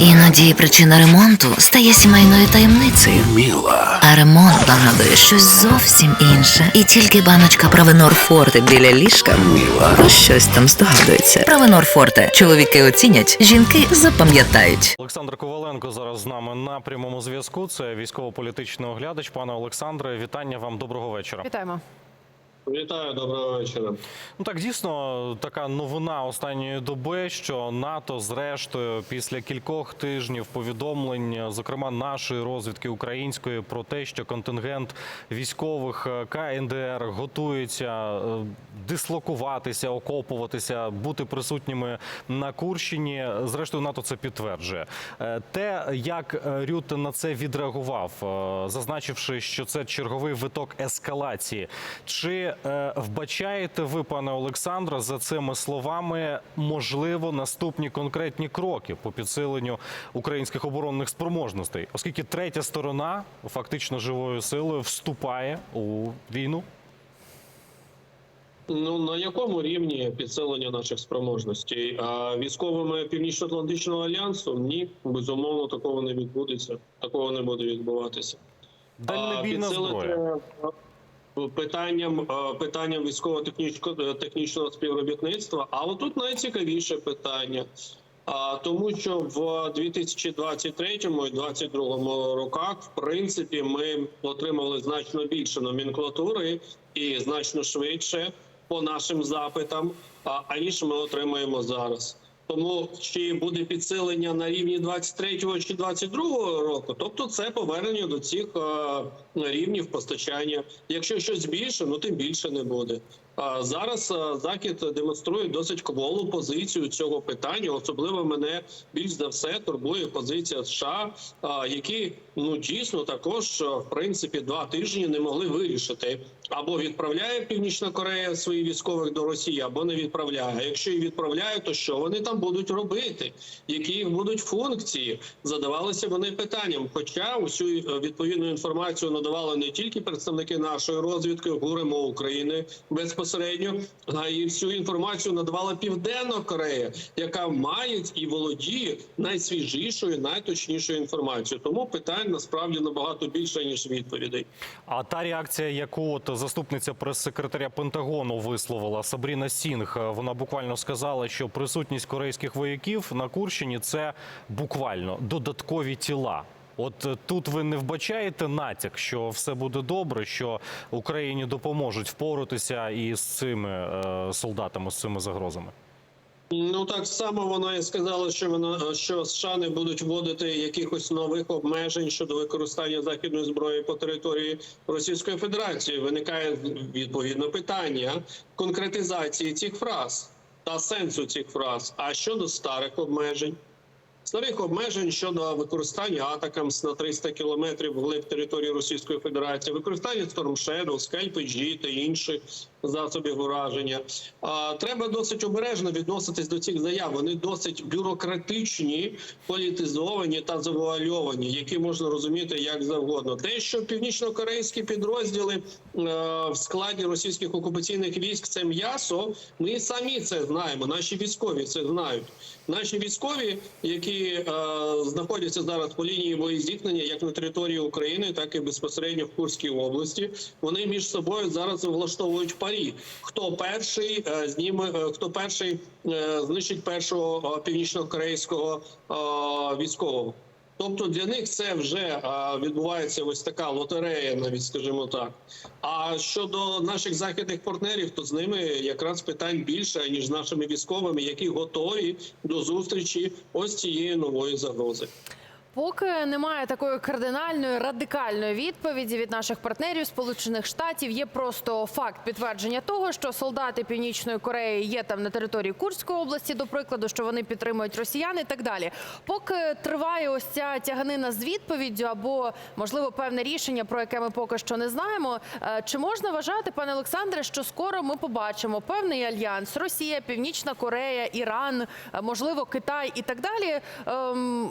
Іноді причина ремонту стає сімейною таємницею. Міла. А ремонт нагадує щось зовсім інше. І тільки баночка Правенор Форте біля ліжка Міла. про щось там здогадується. Правенор Форте. Чоловіки оцінять, жінки запам'ятають. Олександр Коваленко зараз з нами на прямому зв'язку. Це військово-політичний оглядач. Пане Олександре, вітання вам. Доброго вечора. Вітаємо. Вітаю, доброго вечора. Ну так дійсно така новина останньої доби, що НАТО, зрештою, після кількох тижнів повідомлень, зокрема нашої розвідки української, про те, що контингент військових е, КНДР готується е, дислокуватися, окопуватися, бути присутніми на Курщині. Зрештою, НАТО це підтверджує. Е, Те, як Рюте на це відреагував, зазначивши, що це черговий виток ескалації. Чи вбачаєте ви, пане Олександре, за цими словами можливо наступні конкретні кроки по підсиленню українських оборонних спроможностей, оскільки третя сторона фактично живою силою вступає у війну? Ну на якому рівні підсилення наших спроможностей? А військовими Північно-Атлантичного альянсу ні, безумовно, такого не відбудеться. Такого не буде відбуватися. Дальнобійна зброя. Е, питанням е, питанням військово-технічного технічного співробітництва. А отут найцікавіше питання. Тому, що в 2023 і 2022 роках, в принципі, ми отримали значно більше номенклатури і значно швидше по нашим запитам, аніж ми отримаємо зараз. Тому чи буде підсилення на рівні 23-го чи 22-го року, тобто це повернення до цих е, рівнів постачання. Якщо щось більше, ну тим більше не буде. Зараз е, захід демонструє досить кволу позицію цього питання. Особливо мене більш за все турбує позиція США, які ну дійсно також е, в принципі два тижні не могли вирішити. Або відправляє Північна Корея своїх військових до Росії, або не відправляє. А якщо і відправляє, то що вони там будуть робити? Які їх будуть функції? Задавалися вони питанням. Хоча усю е, відповідну інформацію надавали не тільки представники нашої розвідки, ГУРМО України безпосередньо, і всю інформацію надавала Південна Корея, яка має і володіє найсвіжішою, найточнішою інформацією. Тому питань насправді набагато більше ніж відповідей. А та реакція, яку от заступниця прес-секретаря Пентагону висловила Сабріна Сінг, е, вона буквально сказала, що присутність корейських вояків на Курщині це буквально додаткові тіла. От е, тут ви не вбачаєте натяк, що все буде добре, що Україні допоможуть впоратися із цими е, солдатами, з цими загрозами. Ну так само вона і сказала, що вона що США не будуть вводити якихось нових обмежень щодо використання західної зброї по території Російської Федерації. Виникає відповідне питання конкретизації цих фраз та сенсу цих фраз. А щодо старих обмежень, старих обмежень щодо використання атакамс на 300 кілометрів вглиб території Російської Федерації, використання Storm Shadow, G та інших засобів ураження. А, треба досить обережно відноситись до цих заяв. Вони досить бюрократичні, політизовані та завуальовані, які можна розуміти як завгодно. Те, що північно-корейські підрозділи е, в складі російських окупаційних військ це м'ясо. Ми самі це знаємо. Наші військові це знають. Наші військові, які е, знаходяться зараз по лінії боєзіткнення, як на території України, так і безпосередньо в Курській області, вони між собою зараз влаштовують парі. Хто перший зніме, е, хто перший е, знищить першого е, північно-корейського військового. Тобто для них це вже відбувається ось така лотерея, навіть скажімо так. А щодо наших західних партнерів, то з ними якраз питань більше ніж з нашими військовими, які готові до зустрічі ось цієї нової загрози. Поки немає такої кардинальної радикальної відповіді від наших партнерів Сполучених Штатів, є просто факт підтвердження того, що солдати Північної Кореї є там на території Курської області, до прикладу, що вони підтримують росіян і так далі. Поки триває ось ця тяганина з відповіддю, або можливо певне рішення, про яке ми поки що не знаємо. е, Чи можна вважати, пане Олександре, що скоро ми побачимо певний альянс Росія, Північна Корея, Іран, е, можливо, Китай і так далі. ем,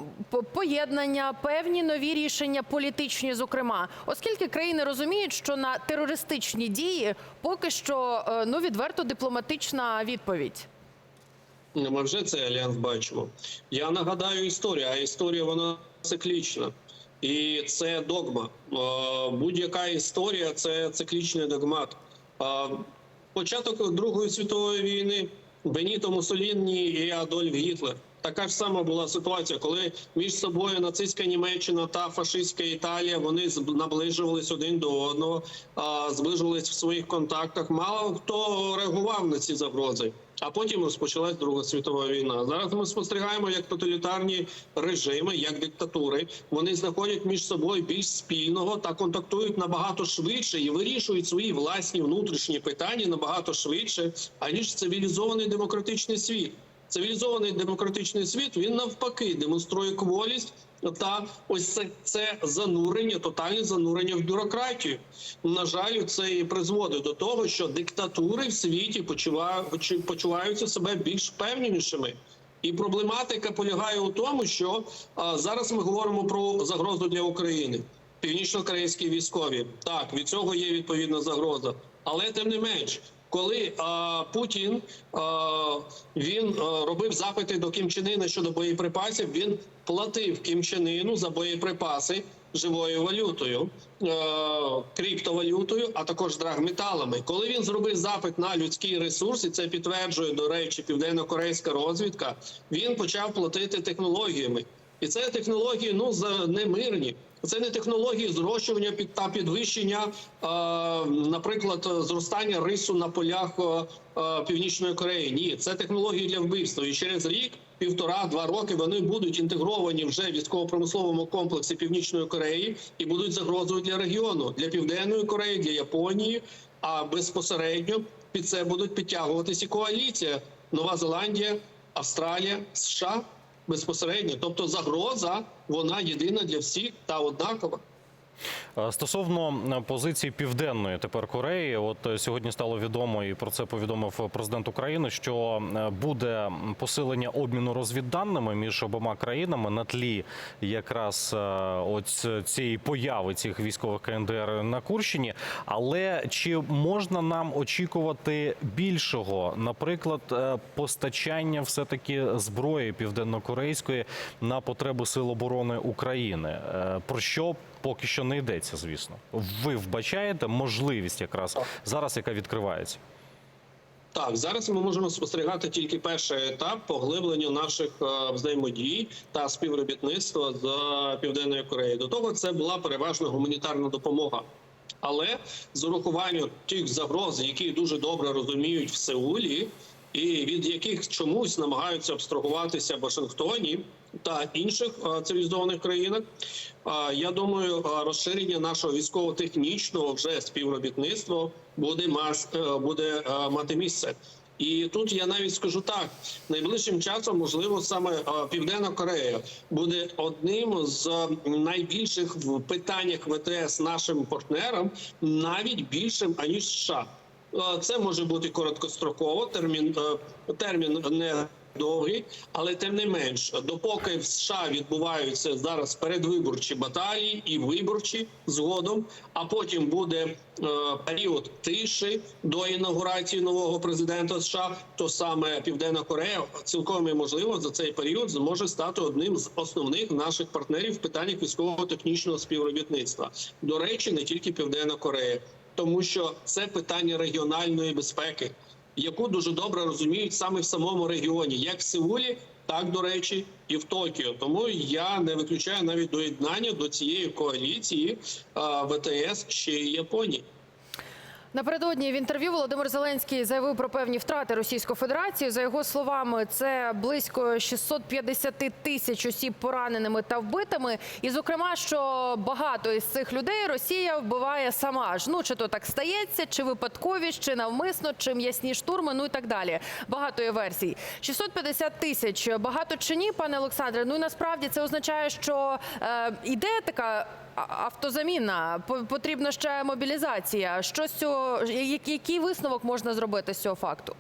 Поєднання, певні нові рішення політичні, зокрема, оскільки країни розуміють, що на терористичні дії поки що е, ну відверто дипломатична відповідь. Ми вже цей альянс бачимо. Я нагадаю історію, а історія вона циклічна. І це догма. Е, Будь-яка історія це циклічний догмат. Початок Другої світової війни Беніто Муссоліні і Адольф Гітлер. Така ж сама була ситуація, коли між собою нацистська Німеччина та фашистська Італія вони наближувались один до одного, зближувались в своїх контактах. Мало хто реагував на ці загрози. А потім розпочалась Друга світова війна. Зараз ми спостерігаємо, як тоталітарні режими, як диктатури, вони знаходять між собою більш спільного та контактують набагато швидше і вирішують свої власні внутрішні питання набагато швидше, аніж цивілізований демократичний світ. Цивілізований демократичний світ він навпаки демонструє кволість та ось це, це занурення, тотальне занурення в бюрократію. На жаль, це і призводить до того, що диктатури в світі почува- почу- почуваються себе більш впевненішими. І проблематика полягає у тому, що а, зараз ми говоримо про загрозу для України. Північно-корейські військові так від цього є відповідна загроза, але тим не менш. Коли а, Путін а, він а, робив запити до Кім Чен Ына щодо боєприпасів, він платив Кім Чен Ыну за боєприпаси живою валютою, е, криптовалютою, а також драгметалами. Коли він зробив запит на людський ресурс, і це підтверджує до речі, південно-корейська розвідка, він почав платити технологіями. І це технології ну за немирні. Це не технології зрощування та підвищення, е, наприклад, зростання рису на полях е, е, північної Кореї. Ні, це технології для вбивства. І через рік, півтора-два роки вони будуть інтегровані вже в військово-промисловому комплексі Північної Кореї і будуть загрозою для регіону, для південної Кореї, для Японії. А безпосередньо під це будуть підтягуватися і коаліція Нова Зеландія, Австралія, США безпосередньо. Тобто загроза вона єдина для всіх та однакова. Е, Стосовно е, позиції південної тепер Кореї, от е, сьогодні стало відомо, і про це повідомив президент України, що буде посилення обміну розвідданими між обома країнами на тлі якраз от цієї появи цих військових КНДР на Курщині. Але чи можна нам очікувати більшого, наприклад, постачання все таки зброї південнокорейської на потреби сил оборони України? Про що поки що не йдеться, звісно. Ви вбачаєте можливість якраз зараз, яка відкривається. Так, зараз ми можемо спостерігати тільки перший етап поглиблення наших е, взаємодій та співробітництва з південною Кореєю. До того це була переважно гуманітарна допомога. Але з урахуванням тих загроз, які дуже добре розуміють в Сеулі, і від яких чомусь намагаються абстрагуватися в Вашингтоні та інших е, цивілізованих країнах, я думаю, е, розширення нашого військово-технічного вже співробітництва буде е, буде мати місце. І тут я навіть скажу так: найближчим часом, можливо, саме Південна Корея буде одним з найбільших в питаннях ВТС нашим партнерам, навіть більшим аніж США. Е, Це може бути короткостроково, термін е, термін не довгий, але тим не менш, допоки в США відбуваються зараз передвиборчі баталії і виборчі згодом, а потім буде е, період тиші до інаугурації нового президента США, то саме Південна Корея цілком можливо за цей період зможе стати одним з основних наших партнерів в питаннях військово-технічного співробітництва. До речі, не тільки Південна Корея, тому що це питання регіональної безпеки яку дуже добре розуміють саме в самому регіоні, як в Сеулі, так до речі, і в Токіо. Тому я не виключаю навіть доєднання до цієї коаліції ВТС ще й Японії. Напередодні в інтерв'ю Володимир Зеленський заявив про певні втрати Російської Федерації. За його словами, це близько 650 тисяч осіб пораненими та вбитими. І, зокрема, що багато із цих людей Росія вбиває сама ж. Ну чи то так стається, чи випадковість, чи навмисно, чи м'ясні штурми, ну і так далі. Багато є версій. 650 тисяч. Багато чи ні, пане Олександре? Ну і насправді це означає, що е, іде така автозаміна, потрібна ще мобілізація. Що з цього, який висновок можна зробити з цього факту?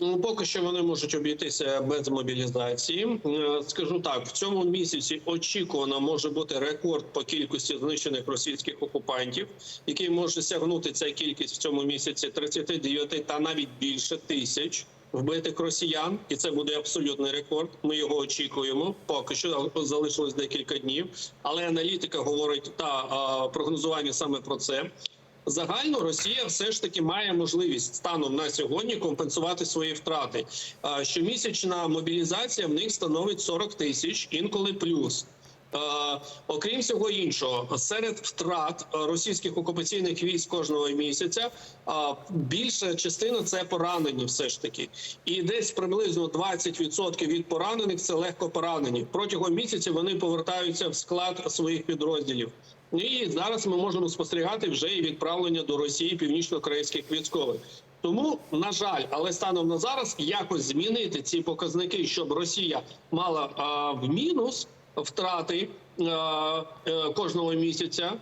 Ну, поки що вони можуть обійтися без мобілізації. Е, Скажу так, в цьому місяці очікувано може бути рекорд по кількості знищених російських окупантів, який може сягнути ця кількість в цьому місяці 39 та навіть більше тисяч. Вбитих росіян, і це буде абсолютний рекорд. Ми його очікуємо. Поки що залишилось декілька днів. Але аналітика говорить та прогнозування саме про це. Загально Росія все ж таки має можливість станом на сьогодні компенсувати свої втрати. Щомісячна мобілізація в них становить 40 тисяч, інколи плюс. Е, Окрім всього іншого, серед втрат е, російських окупаційних військ кожного місяця е, більша частина це поранені, все ж таки, і десь приблизно 20% від поранених це легко поранені. Протягом місяця вони повертаються в склад своїх підрозділів. І зараз ми можемо спостерігати вже і відправлення до Росії північно-корейських військових. Тому, на жаль, але станом на зараз якось змінити ці показники, щоб Росія мала а, в мінус втрати е, кожного місяця.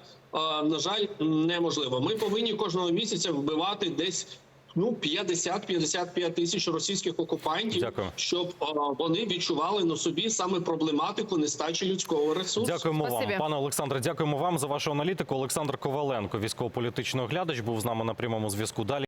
на жаль, неможливо. Ми повинні кожного місяця вбивати десь ну 50-55 тисяч російських окупантів, Дякую. щоб а, вони відчували на собі саме проблематику нестачі людського ресурсу. Дякуємо Спасибі. вам, пане Олександре. Дякуємо вам за вашу аналітику. Олександр Коваленко, військово-політичний оглядач, був з нами на прямому зв'язку. Далі.